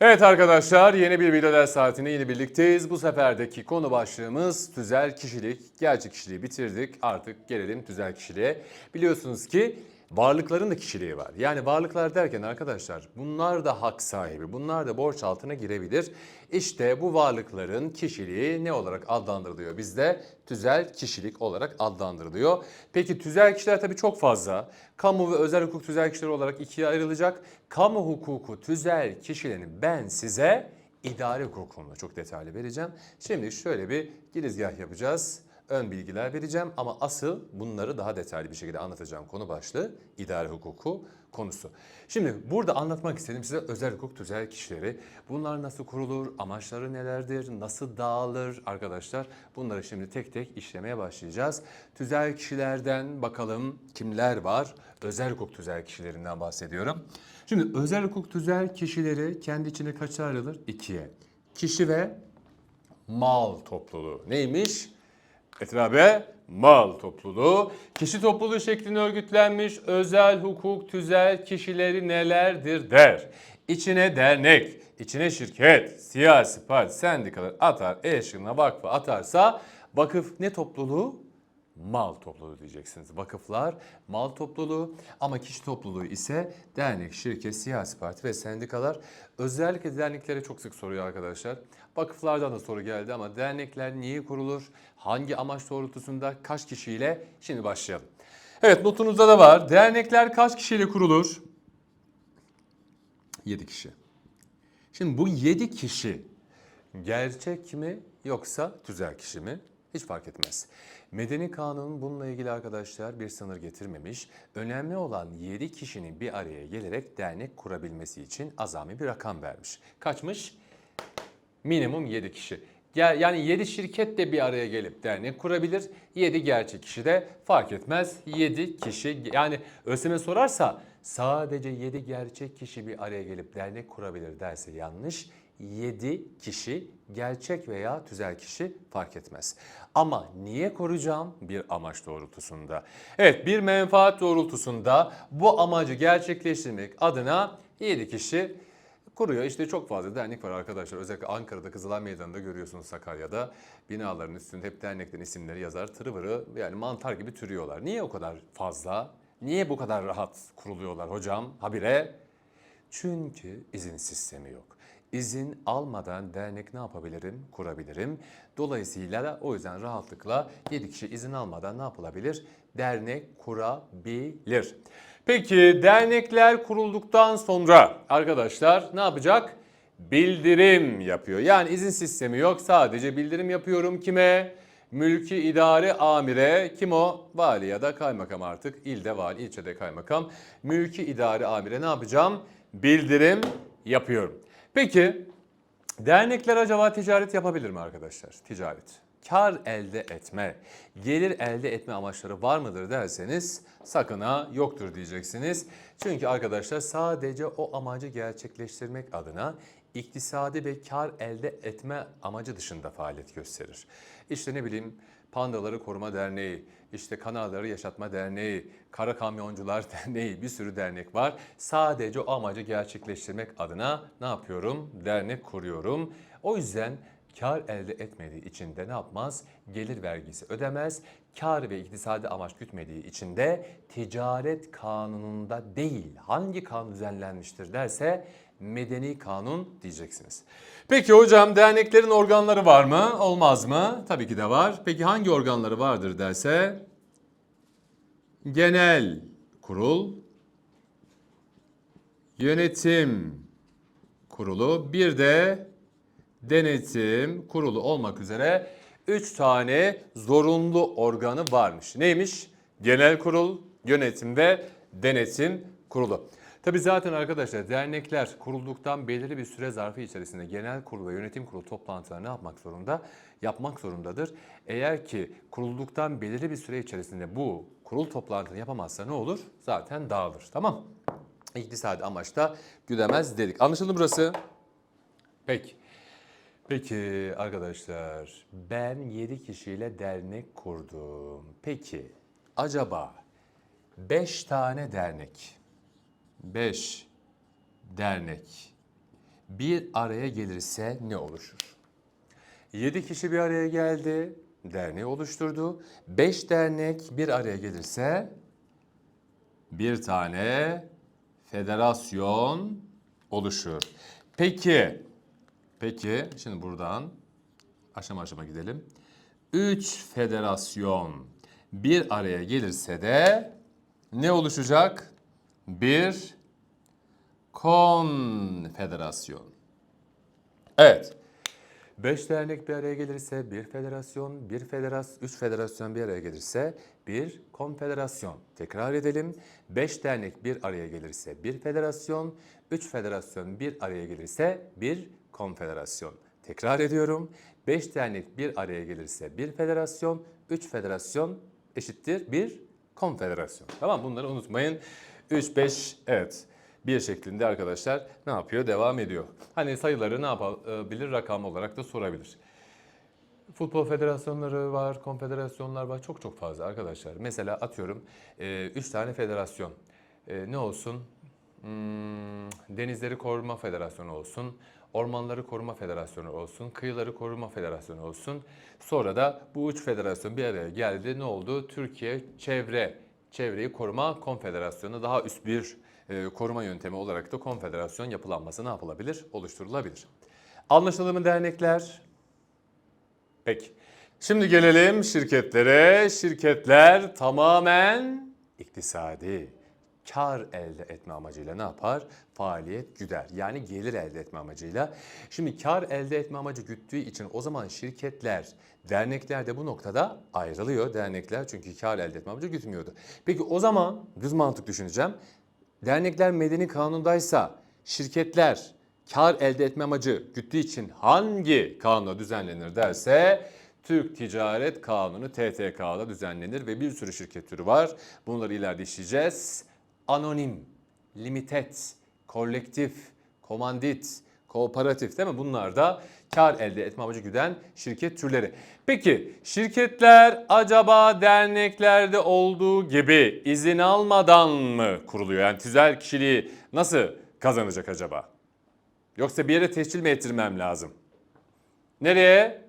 Evet arkadaşlar yeni bir video ders saatinde yine birlikteyiz. Bu seferdeki konu başlığımız tüzel kişilik. Gerçek kişiliği bitirdik artık gelelim tüzel kişiliğe. Biliyorsunuz ki varlıkların da kişiliği var. Yani varlıklar derken arkadaşlar bunlar da hak sahibi, bunlar da borç altına girebilir. İşte bu varlıkların kişiliği ne olarak adlandırılıyor bizde? Tüzel kişilik olarak adlandırılıyor. Peki tüzel kişiler tabii çok fazla. Kamu ve özel hukuk tüzel kişiler olarak ikiye ayrılacak. Kamu hukuku tüzel kişilerini ben size idari hukuk çok detaylı vereceğim. Şimdi şöyle bir girizgah yapacağız. Ön bilgiler vereceğim ama asıl bunları daha detaylı bir şekilde anlatacağım konu başlığı idari hukuku konusu. Şimdi burada anlatmak istedim size özel hukuk tüzel kişileri. Bunlar nasıl kurulur, amaçları nelerdir, nasıl dağılır arkadaşlar? Bunları şimdi tek tek işlemeye başlayacağız. Tüzel kişilerden bakalım kimler var? Özel hukuk tüzel kişilerinden bahsediyorum. Şimdi özel hukuk tüzel kişileri kendi içine kaça ayrılır? İkiye. Kişi ve mal topluluğu. Neymiş? Etrabe mal topluluğu. Kişi topluluğu şeklinde örgütlenmiş özel hukuk tüzel kişileri nelerdir der. İçine dernek, içine şirket, siyasi parti, sendikalar atar, eşkına vakfı atarsa vakıf ne topluluğu? Mal topluluğu diyeceksiniz. Vakıflar mal topluluğu ama kişi topluluğu ise dernek, şirket, siyasi parti ve sendikalar. Özellikle derneklere çok sık soruyor arkadaşlar. Vakıflardan da soru geldi ama dernekler niye kurulur? Hangi amaç doğrultusunda kaç kişiyle? Şimdi başlayalım. Evet notunuzda da var. Dernekler kaç kişiyle kurulur? 7 kişi. Şimdi bu 7 kişi gerçek mi yoksa tüzel kişi mi? Hiç fark etmez. Medeni kanun bununla ilgili arkadaşlar bir sınır getirmemiş. Önemli olan 7 kişinin bir araya gelerek dernek kurabilmesi için azami bir rakam vermiş. Kaçmış? Minimum 7 kişi. Yani 7 şirket de bir araya gelip dernek kurabilir. 7 gerçek kişi de fark etmez. 7 kişi yani ÖSYM sorarsa sadece 7 gerçek kişi bir araya gelip dernek kurabilir derse yanlış. 7 kişi gerçek veya tüzel kişi fark etmez. Ama niye koruyacağım? Bir amaç doğrultusunda. Evet bir menfaat doğrultusunda bu amacı gerçekleştirmek adına 7 kişi kuruyor. İşte çok fazla dernek var arkadaşlar. Özellikle Ankara'da Kızılay Meydanı'nda görüyorsunuz Sakarya'da. Binaların üstünde hep derneklerin isimleri yazar. Tırıvırı yani mantar gibi türüyorlar. Niye o kadar fazla? Niye bu kadar rahat kuruluyorlar hocam? Habire. Çünkü izin sistemi yok. İzin almadan dernek ne yapabilirim? Kurabilirim. Dolayısıyla o yüzden rahatlıkla 7 kişi izin almadan ne yapılabilir? Dernek kurabilir. Peki dernekler kurulduktan sonra arkadaşlar ne yapacak? Bildirim yapıyor. Yani izin sistemi yok. Sadece bildirim yapıyorum kime? Mülki idare amire kim o? Vali ya da kaymakam artık. İlde vali, ilçede kaymakam. Mülki idare amire ne yapacağım? Bildirim yapıyorum. Peki dernekler acaba ticaret yapabilir mi arkadaşlar? Ticaret. Kar elde etme, gelir elde etme amaçları var mıdır derseniz sakın ha yoktur diyeceksiniz. Çünkü arkadaşlar sadece o amacı gerçekleştirmek adına iktisadi ve kar elde etme amacı dışında faaliyet gösterir. İşte ne bileyim Pandaları Koruma Derneği, işte Kanalları Yaşatma Derneği, Kara Kamyoncular Derneği bir sürü dernek var. Sadece o amacı gerçekleştirmek adına ne yapıyorum? Dernek kuruyorum. O yüzden kar elde etmediği için de ne yapmaz? Gelir vergisi ödemez. Kar ve iktisadi amaç gütmediği için de ticaret kanununda değil hangi kanun düzenlenmiştir derse medeni kanun diyeceksiniz. Peki hocam derneklerin organları var mı? Olmaz mı? Tabii ki de var. Peki hangi organları vardır derse? Genel kurul, yönetim kurulu, bir de denetim kurulu olmak üzere 3 tane zorunlu organı varmış. Neymiş? Genel kurul, yönetim ve denetim kurulu. Tabi zaten arkadaşlar dernekler kurulduktan belirli bir süre zarfı içerisinde genel kurul ve yönetim kurulu toplantılarını yapmak zorunda? Yapmak zorundadır. Eğer ki kurulduktan belirli bir süre içerisinde bu kurul toplantını yapamazsa ne olur? Zaten dağılır. Tamam. İktisadi amaçta güdemez dedik. Anlaşıldı mı burası? Peki. Peki arkadaşlar ben 7 kişiyle dernek kurdum. Peki acaba 5 tane dernek 5 dernek bir araya gelirse ne oluşur? 7 kişi bir araya geldi, derneği oluşturdu. 5 dernek bir araya gelirse bir tane federasyon oluşur. Peki, peki şimdi buradan aşama aşama gidelim. 3 federasyon bir araya gelirse de ne oluşacak? Bir konfederasyon. Evet. 5 dernek bir araya gelirse bir federasyon, bir federasyon, 3 federasyon bir araya gelirse bir konfederasyon. Tekrar edelim. 5 dernek bir araya gelirse bir federasyon, 3 federasyon bir araya gelirse bir konfederasyon. Tekrar ediyorum. 5 dernek bir araya gelirse bir federasyon, 3 federasyon eşittir bir konfederasyon. Tamam bunları unutmayın. 3, 5 evet bir şeklinde arkadaşlar ne yapıyor? Devam ediyor. Hani sayıları ne yapabilir? Rakam olarak da sorabilir. Futbol federasyonları var, konfederasyonlar var. Çok çok fazla arkadaşlar. Mesela atıyorum 3 tane federasyon. E, ne olsun? Hmm, Denizleri Koruma Federasyonu olsun. Ormanları Koruma Federasyonu olsun. Kıyıları Koruma Federasyonu olsun. Sonra da bu üç federasyon bir araya geldi. Ne oldu? Türkiye Çevre Çevreyi Koruma Konfederasyonu daha üst bir e, koruma yöntemi olarak da konfederasyon yapılanması ne yapılabilir? Oluşturulabilir. Anlaşıldı mı dernekler? Peki. Şimdi gelelim şirketlere. Şirketler tamamen iktisadi, kar elde etme amacıyla ne yapar? Faaliyet güder. Yani gelir elde etme amacıyla. Şimdi kar elde etme amacı güttüğü için o zaman şirketler, dernekler de bu noktada ayrılıyor. Dernekler çünkü kar elde etme amacı gütmüyordu. Peki o zaman düz mantık düşüneceğim. Dernekler medeni kanundaysa şirketler kar elde etme amacı güttüğü için hangi kanunla düzenlenir derse Türk Ticaret Kanunu TTK'da düzenlenir ve bir sürü şirket türü var. Bunları ileride işleyeceğiz. Anonim, limited, kolektif, komandit, kooperatif değil mi? Bunlar da kar elde etme amacı güden şirket türleri. Peki şirketler acaba derneklerde olduğu gibi izin almadan mı kuruluyor? Yani tüzel kişiliği nasıl kazanacak acaba? Yoksa bir yere tescil mi ettirmem lazım? Nereye?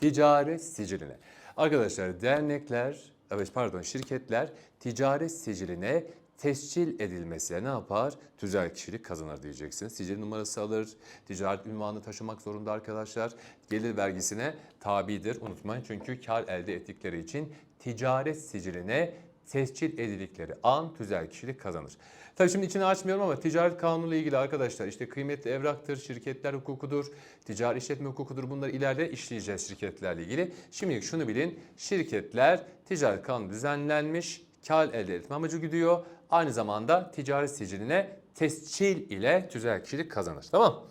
Ticaret siciline. Arkadaşlar dernekler, evet pardon şirketler ticaret siciline tescil edilmesiyle ne yapar? Tüzel kişilik kazanır diyeceksiniz. Sicil numarası alır, ticaret ünvanı taşımak zorunda arkadaşlar. Gelir vergisine tabidir unutmayın. Çünkü kar elde ettikleri için ticaret siciline tescil edildikleri an tüzel kişilik kazanır. Tabii şimdi içini açmıyorum ama ticaret kanunu ile ilgili arkadaşlar işte kıymetli evraktır, şirketler hukukudur, ticari işletme hukukudur bunları ileride işleyeceğiz şirketlerle ilgili. Şimdi şunu bilin şirketler ticaret kanunu düzenlenmiş, kar elde etme amacı gidiyor. Aynı zamanda ticaret siciline tescil ile tüzel kişilik kazanır. Tamam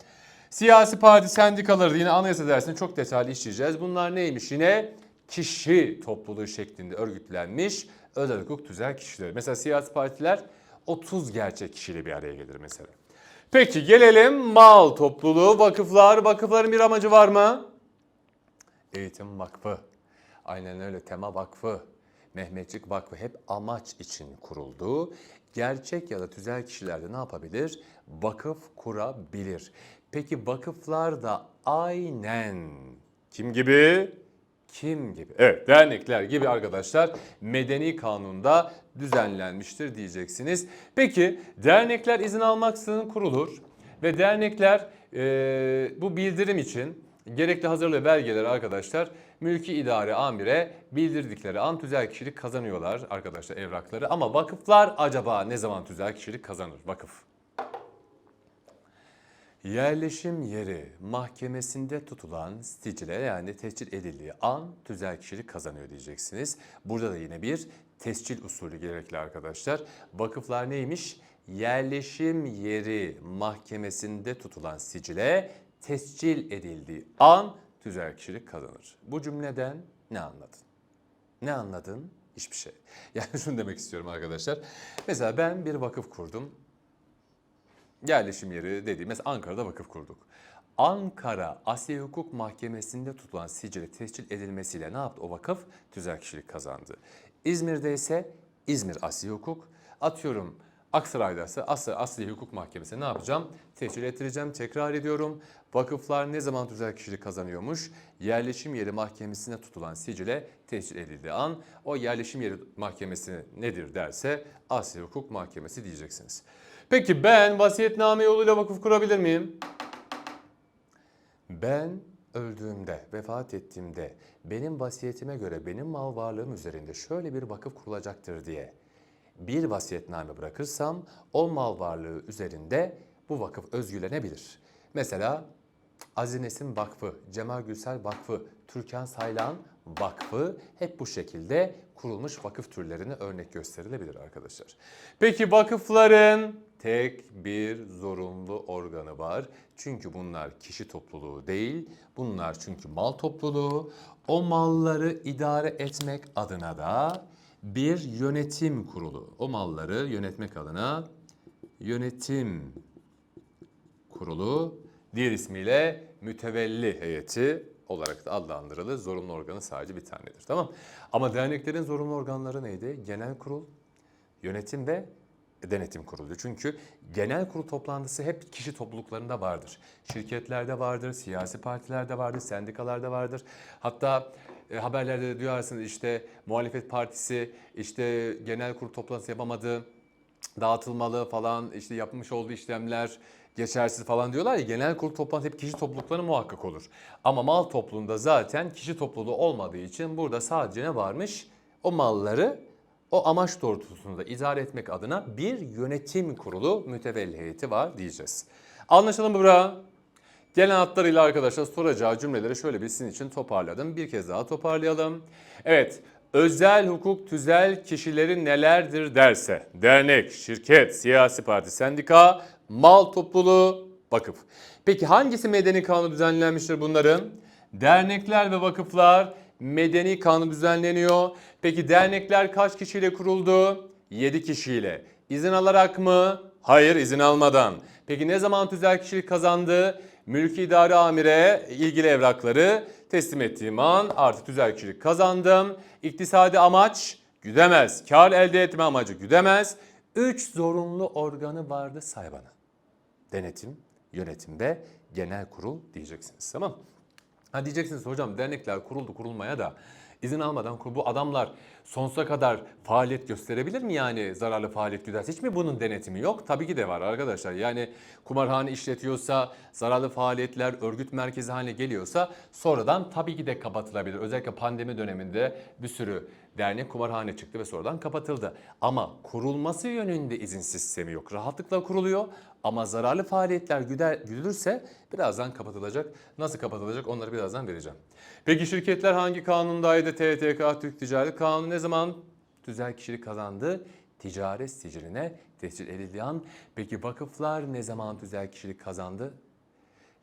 Siyasi parti sendikaları yine anayasa dersinde çok detaylı işleyeceğiz. Bunlar neymiş yine? Kişi topluluğu şeklinde örgütlenmiş özel hukuk tüzel kişileri. Mesela siyasi partiler 30 gerçek kişiyle bir araya gelir mesela. Peki gelelim mal topluluğu, vakıflar. Vakıfların bir amacı var mı? Eğitim Vakfı. Aynen öyle Tema Vakfı. Mehmetçik Vakfı hep amaç için kuruldu. Gerçek ya da tüzel kişiler de ne yapabilir? Vakıf kurabilir. Peki vakıflar da aynen kim gibi? Kim gibi? Evet dernekler gibi arkadaşlar medeni kanunda düzenlenmiştir diyeceksiniz. Peki dernekler izin almaksızın kurulur ve dernekler e, bu bildirim için gerekli hazırlığı belgeleri arkadaşlar mülki idare amire bildirdikleri an tüzel kişilik kazanıyorlar arkadaşlar evrakları. Ama vakıflar acaba ne zaman tüzel kişilik kazanır vakıf? Yerleşim yeri mahkemesinde tutulan sicile yani tescil edildiği an tüzel kişilik kazanıyor diyeceksiniz. Burada da yine bir tescil usulü gerekli arkadaşlar. Vakıflar neymiş? Yerleşim yeri mahkemesinde tutulan sicile tescil edildiği an tüzel kişilik kazanır. Bu cümleden ne anladın? Ne anladın? Hiçbir şey. Yani şunu demek istiyorum arkadaşlar. Mesela ben bir vakıf kurdum yerleşim yeri dediğimiz Ankara'da vakıf kurduk. Ankara Asya Hukuk Mahkemesi'nde tutulan sicili tescil edilmesiyle ne yaptı o vakıf? Tüzel kişilik kazandı. İzmir'de ise İzmir Asya Hukuk. Atıyorum Aksaray'daysa Asya, Asliye Hukuk Mahkemesi'ne ne yapacağım? Teşkil ettireceğim. Tekrar ediyorum. Vakıflar ne zaman tüzel kişilik kazanıyormuş? Yerleşim yeri mahkemesine tutulan sicile tescil edildiği an o yerleşim yeri mahkemesi nedir derse Asya Hukuk Mahkemesi diyeceksiniz. Peki ben vasiyetname yoluyla vakıf kurabilir miyim? Ben öldüğümde, vefat ettiğimde benim vasiyetime göre benim mal varlığım üzerinde şöyle bir vakıf kurulacaktır diye bir vasiyetname bırakırsam o mal varlığı üzerinde bu vakıf özgülenebilir. Mesela Aziz Nesin Vakfı, Cemal Gülsel Vakfı, Türkan Saylan Vakfı hep bu şekilde kurulmuş vakıf türlerine örnek gösterilebilir arkadaşlar. Peki vakıfların tek bir zorunlu organı var. Çünkü bunlar kişi topluluğu değil, bunlar çünkü mal topluluğu. O malları idare etmek adına da bir yönetim kurulu. O malları yönetmek adına yönetim kurulu diğer ismiyle mütevelli heyeti olarak da adlandırılır. Zorunlu organı sadece bir tanedir. Tamam. Ama derneklerin zorunlu organları neydi? Genel kurul, yönetim ve denetim kurulu. Çünkü genel kurul toplantısı hep kişi topluluklarında vardır. Şirketlerde vardır, siyasi partilerde vardır, sendikalarda vardır. Hatta e, haberlerde de duyarsınız işte muhalefet partisi işte genel kurul toplantısı yapamadı, dağıtılmalı falan işte yapmış olduğu işlemler geçersiz falan diyorlar ya genel kurul toplantı hep kişi toplulukları muhakkak olur. Ama mal topluluğunda zaten kişi topluluğu olmadığı için burada sadece ne varmış? O malları o amaç doğrultusunda idare etmek adına bir yönetim kurulu mütevelli heyeti var diyeceğiz. Anlaşalım mı bura? Gelen hatlarıyla arkadaşlar soracağı cümleleri şöyle bir sizin için toparladım. Bir kez daha toparlayalım. Evet, özel hukuk tüzel kişileri nelerdir derse, dernek, şirket, siyasi parti, sendika, mal topluluğu, vakıf. Peki hangisi medeni kanunu düzenlenmiştir bunların? Dernekler ve vakıflar medeni kanun düzenleniyor. Peki dernekler kaç kişiyle kuruldu? 7 kişiyle. İzin alarak mı? Hayır izin almadan. Peki ne zaman tüzel kişilik kazandı? Mülki idare amire ilgili evrakları teslim ettiğim an artık tüzel kişilik kazandım. İktisadi amaç güdemez. Kar elde etme amacı güdemez. 3 zorunlu organı vardı say bana. Denetim, yönetim ve genel kurul diyeceksiniz tamam? Ha diyeceksiniz hocam dernekler kuruldu kurulmaya da izin almadan kur- bu adamlar sonsuza kadar faaliyet gösterebilir mi yani zararlı faaliyet güderse? Hiç mi bunun denetimi yok? Tabii ki de var arkadaşlar. Yani kumarhane işletiyorsa, zararlı faaliyetler örgüt merkezi haline geliyorsa sonradan tabii ki de kapatılabilir. Özellikle pandemi döneminde bir sürü dernek kumarhane çıktı ve sonradan kapatıldı. Ama kurulması yönünde izin sistemi yok. Rahatlıkla kuruluyor ama zararlı faaliyetler güder, güdülürse birazdan kapatılacak. Nasıl kapatılacak onları birazdan vereceğim. Peki şirketler hangi kanundaydı? TTK, Türk Ticaret Kanunu ne zaman tüzel kişilik kazandı? Ticaret siciline tescil edildiği an. Peki vakıflar ne zaman tüzel kişilik kazandı?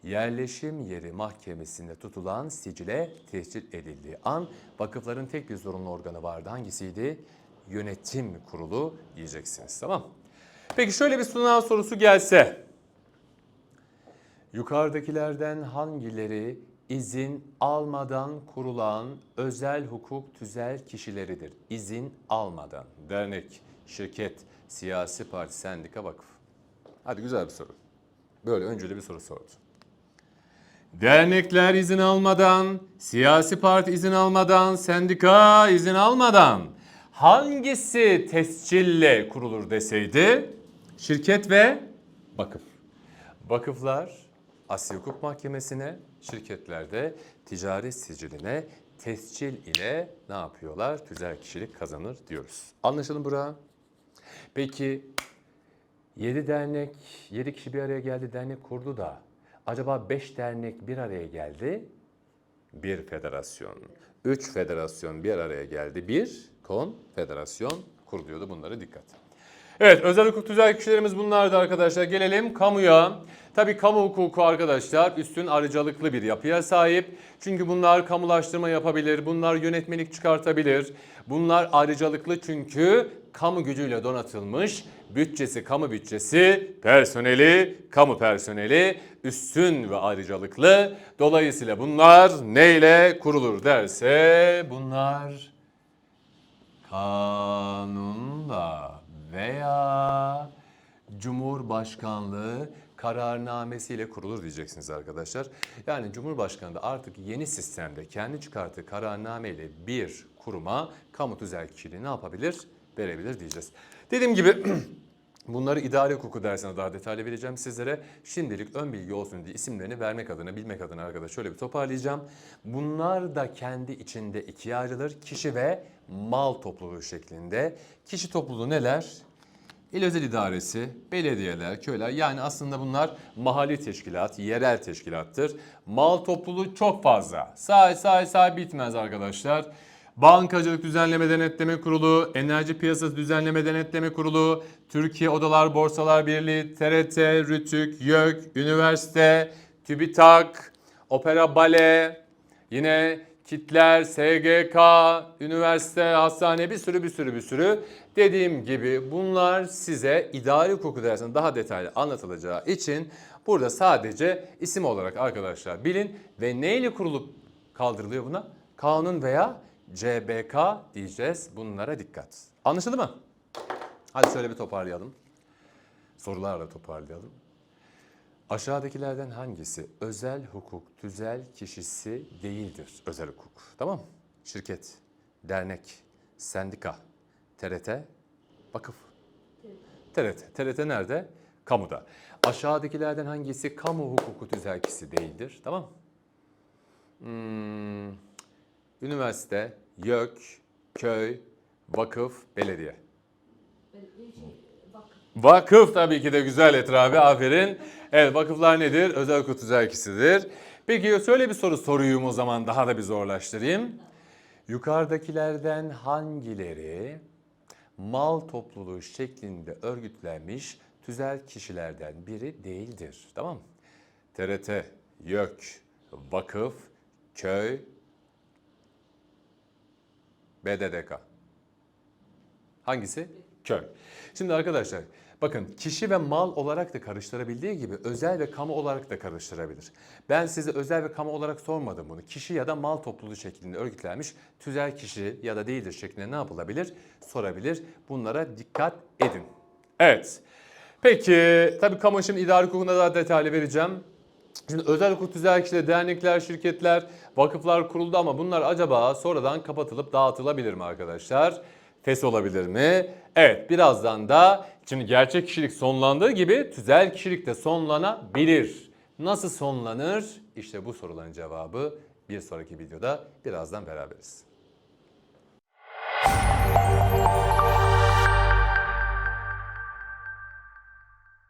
yerleşim yeri mahkemesinde tutulan sicile tescil edildiği an vakıfların tek bir zorunlu organı vardı. Hangisiydi? Yönetim kurulu diyeceksiniz tamam Peki şöyle bir sınav sorusu gelse. Yukarıdakilerden hangileri izin almadan kurulan özel hukuk tüzel kişileridir? İzin almadan. Dernek, şirket, siyasi parti, sendika, vakıf. Hadi güzel bir soru. Böyle önceli bir soru sordu. Dernekler izin almadan, siyasi parti izin almadan, sendika izin almadan hangisi tescille kurulur deseydi? Şirket ve vakıf. Vakıflar Asya Hukuk Mahkemesi'ne, şirketlerde ticaret siciline tescil ile ne yapıyorlar? Tüzel kişilik kazanır diyoruz. Anlaşıldı bura? Peki 7 dernek, 7 kişi bir araya geldi, dernek kurdu da acaba 5 dernek bir araya geldi, bir federasyon. 3 federasyon bir araya geldi, bir konfederasyon kuruluyordu. Bunlara dikkat. Evet özel hukuk tüzel kişilerimiz bunlardı arkadaşlar. Gelelim kamuya. Tabii kamu hukuku arkadaşlar üstün ayrıcalıklı bir yapıya sahip. Çünkü bunlar kamulaştırma yapabilir, bunlar yönetmelik çıkartabilir. Bunlar ayrıcalıklı çünkü kamu gücüyle donatılmış bütçesi kamu bütçesi, personeli kamu personeli üstün ve ayrıcalıklı. Dolayısıyla bunlar neyle kurulur derse bunlar kanunla veya Cumhurbaşkanlığı kararnamesiyle kurulur diyeceksiniz arkadaşlar. Yani Cumhurbaşkanı da artık yeni sistemde kendi çıkarttığı kararnameyle bir kuruma kamu tüzel kişiliği ne yapabilir? Verebilir diyeceğiz. Dediğim gibi Bunları idare hukuku dersine daha detaylı vereceğim sizlere. Şimdilik ön bilgi olsun diye isimlerini vermek adına, bilmek adına arkadaş şöyle bir toparlayacağım. Bunlar da kendi içinde ikiye ayrılır. Kişi ve mal topluluğu şeklinde. Kişi topluluğu neler? İl özel idaresi, belediyeler, köyler yani aslında bunlar mahalli teşkilat, yerel teşkilattır. Mal topluluğu çok fazla. Say say say bitmez arkadaşlar. Bankacılık Düzenleme Denetleme Kurulu, Enerji Piyasası Düzenleme Denetleme Kurulu, Türkiye Odalar Borsalar Birliği, TRT, RÜTÜK, YÖK, Üniversite, TÜBİTAK, Opera Bale, Yine kitler, SGK, üniversite, hastane bir sürü bir sürü bir sürü. Dediğim gibi bunlar size idari hukuku dersinde daha detaylı anlatılacağı için burada sadece isim olarak arkadaşlar bilin ve neyle kurulup kaldırılıyor buna? Kanun veya CBK diyeceğiz. Bunlara dikkat. Anlaşıldı mı? Hadi şöyle bir toparlayalım. Sorularla toparlayalım. Aşağıdakilerden hangisi özel hukuk tüzel kişisi değildir? Özel hukuk. Tamam mı? Şirket, dernek, sendika, TRT, vakıf. TRT. TRT nerede? Kamuda. Aşağıdakilerden hangisi kamu hukuku tüzel kişisi değildir? Tamam mı? Hmm, üniversite, YÖK, köy, vakıf, belediye. Vakıf tabii ki de güzel etrafı aferin. Evet vakıflar nedir? Özel hukuk tüzel kişisidir. Peki şöyle bir soru soruyum o zaman daha da bir zorlaştırayım. Yukarıdakilerden hangileri mal topluluğu şeklinde örgütlenmiş tüzel kişilerden biri değildir? Tamam mı? TRT, YÖK, vakıf, köy, BDDK. Hangisi? Köy. Şimdi arkadaşlar bakın kişi ve mal olarak da karıştırabildiği gibi özel ve kamu olarak da karıştırabilir. Ben size özel ve kamu olarak sormadım bunu. Kişi ya da mal topluluğu şeklinde örgütlenmiş tüzel kişi ya da değildir şeklinde ne yapılabilir? Sorabilir. Bunlara dikkat edin. Evet. Peki tabii kamu şimdi idari hukukunda daha detaylı vereceğim. Şimdi özel hukuk tüzel kişiler, dernekler, şirketler, vakıflar kuruldu ama bunlar acaba sonradan kapatılıp dağıtılabilir mi arkadaşlar? Fes olabilir mi? Evet birazdan da şimdi gerçek kişilik sonlandığı gibi tüzel kişilik de sonlanabilir. Nasıl sonlanır? İşte bu soruların cevabı bir sonraki videoda birazdan beraberiz.